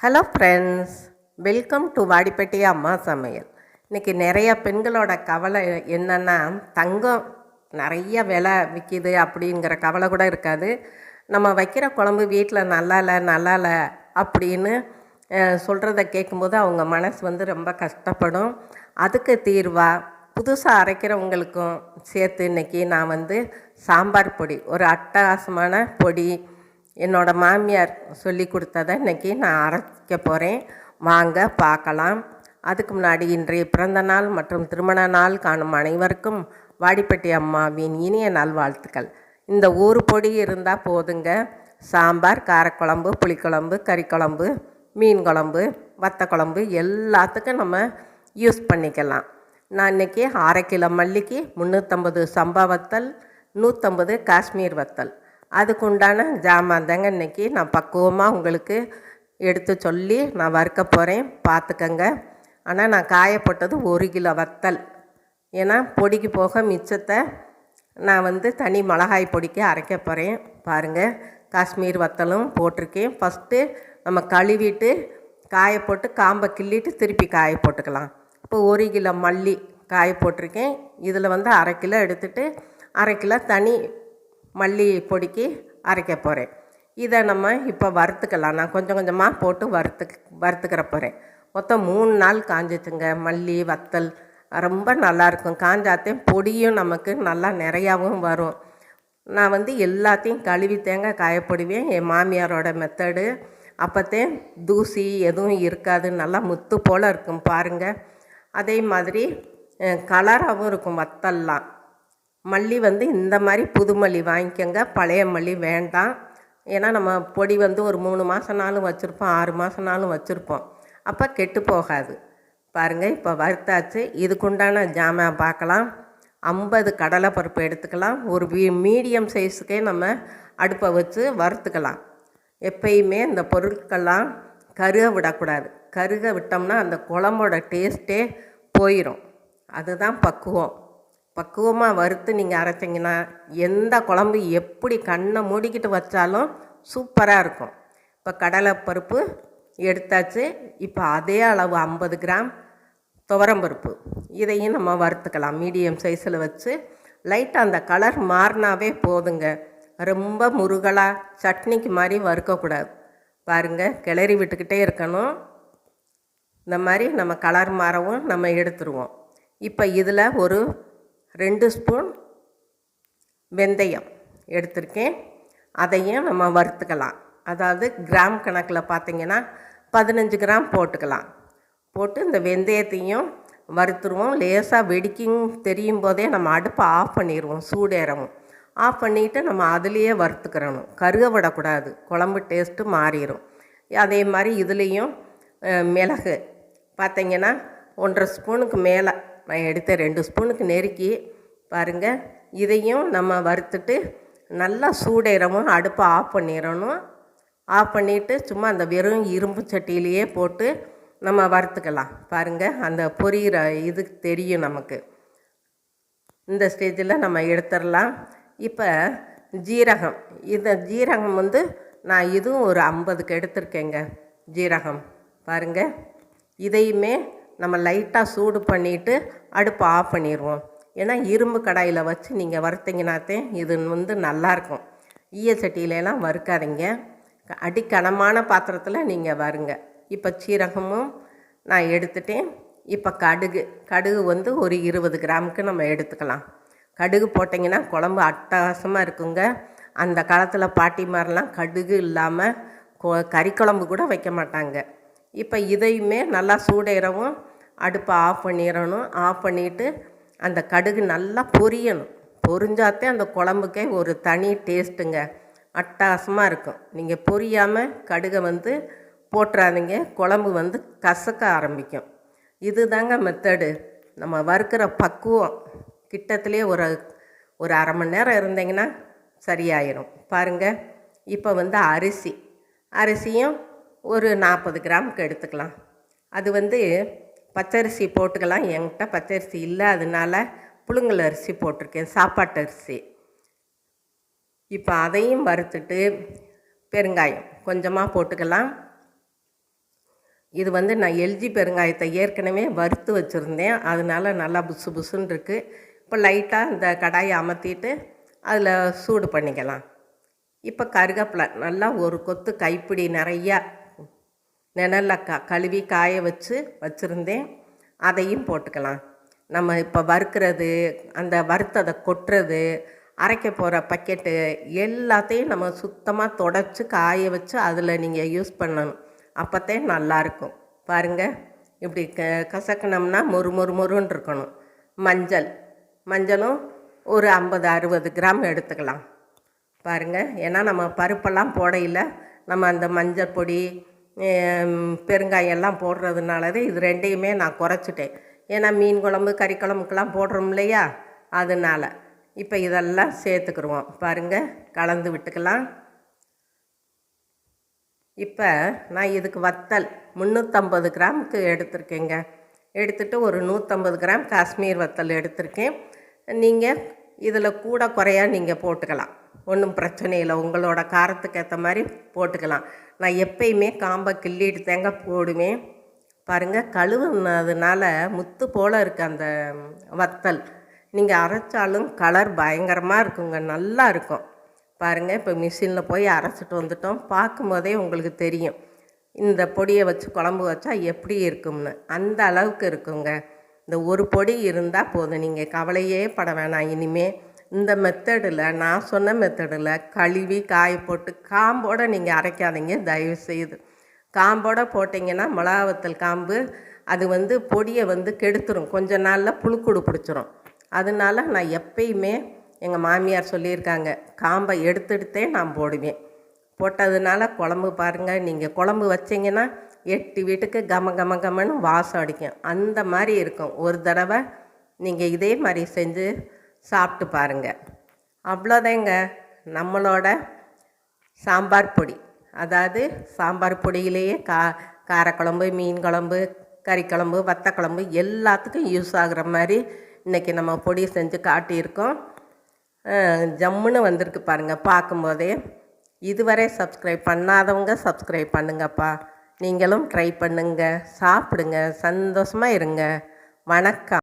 Hello friends welcome to Vadipatti அம்மா சமையல் இன்றைக்கி நிறைய பெண்களோட கவலை என்னென்னா தங்கம் நிறைய விலை விற்கிது அப்படிங்கிற கவலை கூட இருக்காது. நம்ம வைக்கிற குழம்பு வீட்டில் நல்லா இல்லை நல்லா இல்லை அப்படின்னு சொல்கிறத கேட்கும்போது அவங்க மனசு வந்து ரொம்ப கஷ்டப்படும். அதுக்கு தீர்வாக புதுசாக அரைக்கிறவங்களுக்கும் சேர்த்து இன்றைக்கி நான் வந்து சாம்பார் பொடி ஒரு அட்டகாசமான பொடி என்னோட மாமியார் சொல்லி கொடுத்ததை இன்றைக்கி நான் அரைக்க போகிறேன் வாங்க பார்க்கலாம். அதுக்கு முன்னாடி இன்றைய பிறந்த நாள் மற்றும் திருமண நாள் காணும் அனைவருக்கும் வாடிப்பட்டி அம்மாவின் இனிய நல்வாழ்த்துக்கள். இந்த ஒரு பொடி இருந்தால் போதுங்க. சாம்பார் காரக்குழம்பு புளிக்குழம்பு கறிக்குழம்பு மீன் குழம்பு வத்த குழம்பு எல்லாத்துக்கும் நம்ம யூஸ் பண்ணிக்கலாம். நான் இன்றைக்கி அரை கிலோ மல்லிக்கு முந்நூற்றம்பது சம்பா வத்தல் நூற்றம்பது காஷ்மீர் வத்தல். அதுக்கு உண்டான ஜாமான் தாங்க இன்றைக்கி நான் பக்குவமாக உங்களுக்கு எடுத்து சொல்லி நான் வறுக்க போகிறேன் பார்த்துக்கங்க ஆனால் நான் காயப்பட்டது ஒரு கிலோ வத்தல். ஏன்னா பொடிக்கு போக மிச்சத்தை நான் வந்து தனி மிளகாய் பொடிக்கு அரைக்க போகிறேன் பாருங்கள் காஷ்மீர் வத்தலும் போட்டிருக்கேன். ஃபஸ்ட்டு நம்ம கழுவிட்டு காய போட்டு காம்பை கிள்ளிட்டு திருப்பி காய போட்டுக்கலாம். இப்போ ஒரு கிலோ மல்லி காய போட்டிருக்கேன். இதில் வந்து அரை கிலோ எடுத்துகிட்டு அரை கிலோ தனி மல்லி பொடிக்கு அரைக்க போகிறேன் இதை நம்ம இப்போ வறுத்துக்கலாம். நான் கொஞ்சம் கொஞ்சமாக போட்டு வறுத்து வறுத்துக்கிற போகிறேன் மொத்தம் மூணு நாள் காஞ்சிச்சுங்க. மல்லி வத்தல் ரொம்ப நல்லாயிருக்கும் காஞ்சாத்தையும் பொடியும் நமக்கு நல்லா நிறையாவும் வரும். நான் வந்து எல்லாத்தையும் கழுவி தேங்காய் காயப்படுவேன். என் மாமியாரோட மெத்தடு அப்போத்தே தூசி எதுவும் இருக்காது. நல்லா முத்து போல் இருக்கும் பாருங்கள் அதே மாதிரி கலராகவும் இருக்கும் வத்தல்லாம். மல்லி வந்து இந்த மாதிரி புது மல்லி வாங்கிக்கோங்க. பழைய மல்லி வேண்டாம். ஏன்னா நம்ம பொடி வந்து ஒரு மூணு மாதம்னாலும் வச்சுருப்போம் ஆறு மாதம்னாலும் வச்சுருப்போம். அப்போ கெட்டு போகாது. பாருங்கள் இப்போ வறுத்தாச்சு. இதுக்குண்டான ஜாமான் பார்க்கலாம் ஐம்பது கடலை பருப்பு எடுத்துக்கலாம். ஒரு வீ மீடியம் சைஸுக்கே நம்ம அடுப்பை வச்சு வறுத்துக்கலாம். எப்பயுமே இந்த பொருட்கள்லாம் கருக விடக்கூடாது. கருக விட்டோம்னா அந்த குழம்போட டேஸ்ட்டே போயிடும் அதுதான் பக்குவம். பக்குவமாக வறுத்து நீங்கள் அரைச்சிங்கன்னா எந்த குழம்பு எப்படி கண்ணை மூடிக்கிட்டு வச்சாலும் சூப்பராக இருக்கும். இப்போ கடலைப்பருப்பு எடுத்தாச்சு. இப்போ அதே அளவு ஐம்பது கிராம் துவரம்பருப்பு. இதையும் நம்ம வறுத்துக்கலாம். மீடியம் சைஸில் வச்சு லைட்டாக அந்த கலர் மாறினாவே போதுங்க. ரொம்ப முருகலாக சட்னிக்கு மாதிரி வறுக்கக்கூடாது. பாருங்கள் கிளறி விட்டுக்கிட்டே இருக்கணும். இந்த மாதிரி நம்ம கலர் மாறவும் நம்ம எடுத்துருவோம். இப்போ இதில் ஒரு ரெண்டு ஸ்பூன் வெந்தயம் எடுத்திருக்கேன். அதையும் நம்ம வறுத்துக்கலாம். அதாவது கிராம் கணக்கில் பார்த்திங்கன்னா பதினஞ்சு கிராம் போட்டுக்கலாம். போட்டு இந்த வெந்தயத்தையும் வறுத்துருவோம். லேசாக வெடிக்கும் தெரியும் போதே நம்ம அடுப்பை ஆஃப் பண்ணிடுவோம் சூடேறவும். ஆஃப் பண்ணிவிட்டு நம்ம அதுலேயே வறுத்துக்கிறணும். கருக விடக்கூடாது. குழம்பு டேஸ்ட்டு மாறிடும் அதே மாதிரி இதுலேயும் மிளகு. பார்த்திங்கன்னா ஒன்றரை ஸ்பூனுக்கு மேலே நான் எடுத்த ரெண்டு ஸ்பூனுக்கு நெருக்கி பாருங்கள் இதையும் நம்ம வறுத்துட்டு நல்லா சூடேறவும் அடுப்பை ஆஃப் பண்ணிடணும். ஆஃப் பண்ணிவிட்டு சும்மா அந்த வெறும் இரும்பு சட்டியிலையே போட்டு நம்ம வறுத்துக்கலாம். பாருங்கள் அந்த பொரியிற இது தெரியும் நமக்கு. இந்த ஸ்டேஜில் நம்ம எடுத்துடலாம். இப்போ ஜீரகம். இந்த ஜீரகம் வந்து நான் இதுவும் ஒரு ஐம்பதுக்கு எடுத்திருக்கேங்க ஜீரகம். பாருங்கள் இதையுமே நம்ம லைட்டாக சூடு பண்ணிவிட்டு அடுப்பு ஆஃப் பண்ணிடுவோம். ஏன்னா இரும்பு கடாயில் வச்சு நீங்கள் வறுத்தீங்கனாத்தே இது வந்து நல்லாயிருக்கும் ஈய சட்டியிலலாம் வறுக்காதீங்க. அடிக்கனமான பாத்திரத்தில் நீங்கள் வருங்க. இப்போ சீரகமும் நான் எடுத்துட்டேன். இப்போ கடுகு கடுகு வந்து ஒரு இருபது கிராமுக்கு நம்ம எடுத்துக்கலாம். கடுகு போட்டிங்கன்னா குழம்பு அட்டகாசமாக இருக்குங்க. அந்த காலத்தில் பாட்டி மாதிரிலாம் கடுகு இல்லாமல் கறி குழம்பு கூட வைக்க மாட்டாங்க. இப்போ இதையுமே நல்லா சூடேறவும் அடுப்பை ஆஃப் பண்ணிடணும். ஆஃப் பண்ணிவிட்டு அந்த கடுகு நல்லா பொரியணும். பொரிஞ்சாத்தே அந்த குழம்புக்கே ஒரு தனி டேஸ்ட்டுங்க. அட்டாசமாக இருக்கும். நீங்கள் பொரியாமல் கடுகை வந்து போட்டுறாதீங்க. குழம்பு வந்து கசக்க ஆரம்பிக்கும். இது தாங்க மெத்தடு நம்ம வறுக்கிற பக்குவம். கிட்டத்துலேயே ஒரு ஒரு அரை மணி நேரம் இருந்தீங்கன்னா சரியாயிடும் பாருங்கள் இப்போ வந்து அரிசி. அரிசியும் ஒரு நாற்பது கிராமுக்கு எடுத்துக்கலாம். அது வந்து பச்சரிசி போட்டுக்கலாம். என்கிட்ட பச்சரிசி இல்லை அதனால புழுங்கல் அரிசி போட்டிருக்கேன். சாப்பாட்டு அரிசி. இப்போ அதையும் வறுத்துட்டு பெருங்காயம் கொஞ்சமாக போட்டுக்கலாம். இது வந்து நான் எல்ஜி பெருங்காயத்தை ஏற்கனவே வறுத்து வச்சுருந்தேன். அதனால நல்லா புசு புசுன்னு இருக்குது இப்போ லைட்டாக இந்த கடாயை அமர்த்திட்டு அதில் சூடு பண்ணிக்கலாம். இப்போ கருவேப்பிலை நல்லா ஒரு கொத்து கைப்பிடி நிறையா நிழலில் க கழுவி காய வச்சு வச்சுருந்தேன். அதையும் போட்டுக்கலாம். நம்ம இப்போ வறுக்கிறது அந்த வறுத்ததை கொட்டுறது அரைக்க போகிற பக்கெட்டு எல்லாத்தையும் நம்ம சுத்தமாக தொடச்சி காய வச்சு அதில் நீங்கள் யூஸ் பண்ணணும். அப்போத்தே நல்லாயிருக்கும் பாருங்கள் இப்படி க கசக்கினோம்னா மொறு மொறு மொறுன்னு இருக்கணும். மஞ்சள் மஞ்சளும் ஒரு ஐம்பது அறுபது கிராம் எடுத்துக்கலாம். பாருங்கள் ஏன்னா நம்ம பருப்பெல்லாம் போடையில் நம்ம அந்த மஞ்சள் பொடி பெருங்காயம் எல்லாம் தான் இது ரெண்டையுமே நான் குறைச்சிட்டேன். ஏன்னா மீன் குழம்பு கறி குழம்புக்கெல்லாம் போடுறோம் இல்லையா? அதனால இப்போ இதெல்லாம் சேர்த்துக்குருவோம். பாருங்கள் கலந்து விட்டுக்கலாம். இப்போ நான் இதுக்கு வத்தல் முந்நூற்றம்பது கிராமுக்கு எடுத்திருக்கேங்க. எடுத்துட்டு ஒரு நூற்றம்பது கிராம் காஷ்மீர் வத்தல் எடுத்திருக்கேன். நீங்கள் இதில் கூட குறையா நீங்கள் போட்டுக்கலாம். ஒன்றும் பிரச்சனை இல்லை. உங்களோட காரத்துக்கு ஏற்ற மாதிரி போட்டுக்கலாம். நான் எப்பயுமே காம்பை கிள்ளிட்டு தேங்க போடுவேன். பாருங்கள் கழுவுனதுனால முத்து போல் இருக்குது அந்த வத்தல். நீங்கள் அரைச்சாலும் கலர் பயங்கரமாக இருக்குங்க. நல்லா இருக்கும். பாருங்கள் இப்போ மிஷினில் போய் அரைச்சிட்டு வந்துட்டோம். பார்க்கும்போதே உங்களுக்கு தெரியும். இந்த பொடியை வச்சு குழம்பு வச்சா எப்படி இருக்கும்னு. அந்த அளவுக்கு இருக்குங்க. இந்த ஒரு பொடி இருந்தால் போதும். நீங்கள் கவலையே பட வேணாம். இனிமேல் இந்த மெத்தடில் நான் சொன்ன மெத்தடில் கழுவி காய போட்டு காம்போடு நீங்கள் அரைக்காதீங்க தயவு செய்து காம்போட போட்டிங்கன்னா மிளகாவத்தல் காம்பு அது வந்து பொடியை வந்து கெடுத்துரும். கொஞ்ச நாளில் புழுக்குடு பிடிச்சிரும். அதனால நான் எப்பயுமே எங்கள் மாமியார் சொல்லியிருக்காங்க காம்பை எடுத்தெடுத்தே நான் போடுவேன். போட்டதுனால குழம்பு பாருங்கள் நீங்கள் குழம்பு வச்சிங்கன்னா எட்டு வீட்டுக்கு கம கம கமன்னு வாசம் அடிக்கும். அந்த மாதிரி இருக்கும். ஒரு தடவை நீங்கள் இதே மாதிரி செஞ்சு சாப்பிட்டு பாருங்கள் அவ்வளோதாங்க நம்மளோட சாம்பார் பொடி. அதாவது சாம்பார் பொடியிலேயே கா காரக்குழம்பு மீன் குழம்பு கறி வத்தக்குழம்பு எல்லாத்துக்கும் யூஸ் ஆகுற மாதிரி இன்றைக்கி நம்ம பொடி செஞ்சு காட்டியிருக்கோம். ஜம்முன்னு வந்திருக்கு பாருங்கள் பார்க்கும்போதே. இதுவரை சப்ஸ்கிரைப் பண்ணாதவங்க சப்ஸ்கிரைப் பண்ணுங்கப்பா. நீங்களும் ட்ரை பண்ணுங்க சாப்பிடுங்க சந்தோஷமாக இருங்க. வணக்கம்.